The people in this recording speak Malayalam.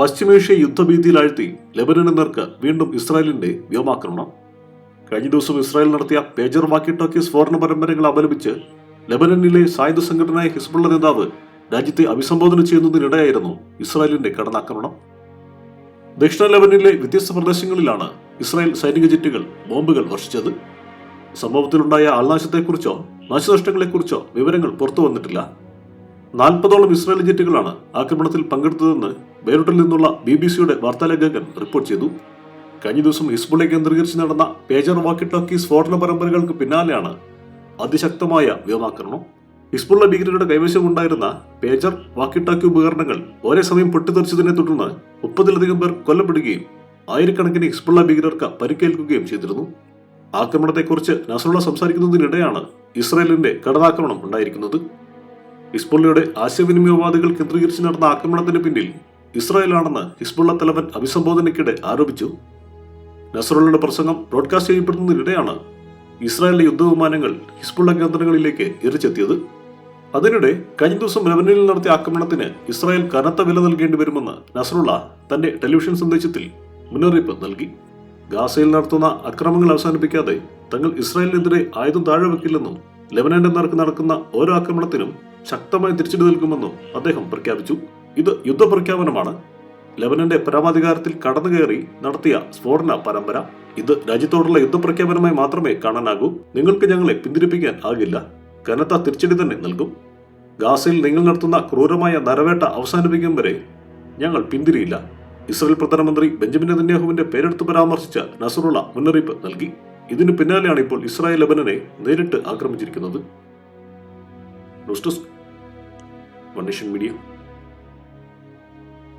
പശ്ചിമേഷ്യ യുദ്ധഭീതിയിലാഴ്ത്തി ലെബനന് നേർക്ക് വീണ്ടും ഇസ്രായേലിന്റെ വ്യോമാക്രമണം. കഴിഞ്ഞ ദിവസം ഇസ്രായേൽ നടത്തിയ പേജർ വാക്കി ടോക്കി സ്ഫോടന പരമ്പരകൾ അപലപിച്ച് ലെബനനിലെ സായുധ സംഘടനയായ ഹിസ്ബുള്ള നേതാവ് രാജ്യത്തെ അഭിസംബോധന ചെയ്യുന്നതിനിടെയായിരുന്നു ഇസ്രായേലിന്റെ കടന്നാക്രമണം. ദക്ഷിണ ലെബനിലെ വ്യത്യസ്ത പ്രദേശങ്ങളിലാണ് ഇസ്രായേൽ സൈനിക ജെറ്റുകൾ ബോംബുകൾ വർഷിച്ചത്. സംഭവത്തിലുണ്ടായ ആൾനാശത്തെക്കുറിച്ചോ നാശനഷ്ടങ്ങളെക്കുറിച്ചോ വിവരങ്ങൾ പുറത്തു വന്നിട്ടില്ല. നാൽപ്പതോളം ഇസ്രായേൽ ജെറ്റുകളാണ് ആക്രമണത്തിൽ പങ്കെടുത്തതെന്ന് ബെയ്റൂട്ടിൽ നിന്നുള്ള ബി ബി സിയുടെ വാർത്താലേഖകൻ റിപ്പോർട്ട് ചെയ്തു. കഴിഞ്ഞ ദിവസം ഹിസ്ബുളെ കേന്ദ്രീകരിച്ച് നടന്ന പേജർ വാക്കി ടോക്കി സ്ഫോടന പരമ്പരകൾക്ക് പിന്നാലെയാണ് അതിശക്തമായ വ്യോമാക്രമണം. ഹിസ്ബുള്ള ഭീകരരുടെ കൈവശമുണ്ടായിരുന്ന പേജർ വാക്കി ടോക്കി ഉപകരണങ്ങൾ ഒരേ സമയം പൊട്ടിത്തെറിച്ചതിനെ തുടർന്ന് മുപ്പതിലധികം പേർ കൊല്ലപ്പെടുകയും ആയിരക്കണക്കിന് ഹിസ്ബുള്ള ഭീകരർക്ക് പരിക്കേൽക്കുകയും ചെയ്തിരുന്നു. ആക്രമണത്തെക്കുറിച്ച് നസറുള്ള സംസാരിക്കുന്നതിനിടെയാണ് ഇസ്രായേലിന്റെ കടന്നാക്രമണം ഉണ്ടായിരിക്കുന്നത്. ഹിസ്ബുള്ളയുടെ ആശയവിനിമയവാദികൾ കേന്ദ്രീകരിച്ച് നടന്ന ആക്രമണത്തിന് പിന്നിൽ ഇസ്രായേലാണെന്ന് ഹിസ്ബുള്ള തലവൻ അഭിസംബോധനയ്ക്കിടെ ആരോപിച്ചു. നസറുള്ളയുടെ പ്രസംഗം ബ്രോഡ്കാസ്റ്റ് ചെയ്യപ്പെടുന്നതിനിടെയാണ് ഇസ്രായേലിലെ യുദ്ധവിമാനങ്ങൾ ഹിസ്ബുള്ള കേന്ദ്രങ്ങളിലേക്ക് എറിച്ചെത്തിയത്. അതിനിടെ കഴിഞ്ഞ ദിവസം ലെബനനിൽ നടത്തിയ ആക്രമണത്തിന് ഇസ്രായേൽ കനത്ത വില നൽകേണ്ടി വരുമെന്ന് നസറുള്ള തന്റെ ടെലിവിഷൻ സന്ദേശത്തിൽ മുന്നറിയിപ്പ് നൽകി. ഗാസയിൽ നടത്തുന്ന അക്രമങ്ങൾ അവസാനിപ്പിക്കാതെ തങ്ങൾ ഇസ്രായേലിനെതിരെ ആയുധം താഴെ വെക്കില്ലെന്നും ലെബനന്റെ നടക്കുന്ന ഓരോ ആക്രമണത്തിനും ശക്തമായി തിരിച്ചടി നൽകുമെന്നും അദ്ദേഹം പ്രഖ്യാപിച്ചു. ഇത് യുദ്ധപ്രഖ്യാപനമാണ്. ലെബനന്റെ പരമാധികാരത്തിൽ കടന്നു കയറി നടത്തിയ സ്ഫോടന പരമ്പര ഇത് രാജ്യത്തോടുള്ള യുദ്ധപ്രഖ്യാപനമായി മാത്രമേ കാണാനാകൂ. നിങ്ങൾക്ക് ഞങ്ങളെ പിന്തിരിപ്പിക്കാൻ ആകില്ല. കനത്ത തിരിച്ചടി തന്നെ നൽകും. ഗാസയിൽ നിങ്ങൾ നടത്തുന്ന ക്രൂരമായ നരവേട്ട അവസാനിപ്പിക്കും വരെ ഞങ്ങൾ പിന്തിരിയില്ല. ഇസ്രായേൽ പ്രധാനമന്ത്രി ബെഞ്ചമിൻ നെതന്യാഹുവിന്റെ പേരെടുത്ത് പരാമർശിച്ച നസറുള്ള മുന്നറിയിപ്പ് നൽകി. ഇതിനു പിന്നാലെയാണ് ഇപ്പോൾ ഇസ്രായേൽ ലബനനെ നേരിട്ട് ആക്രമിച്ചിരിക്കുന്നത്. മീഡിയ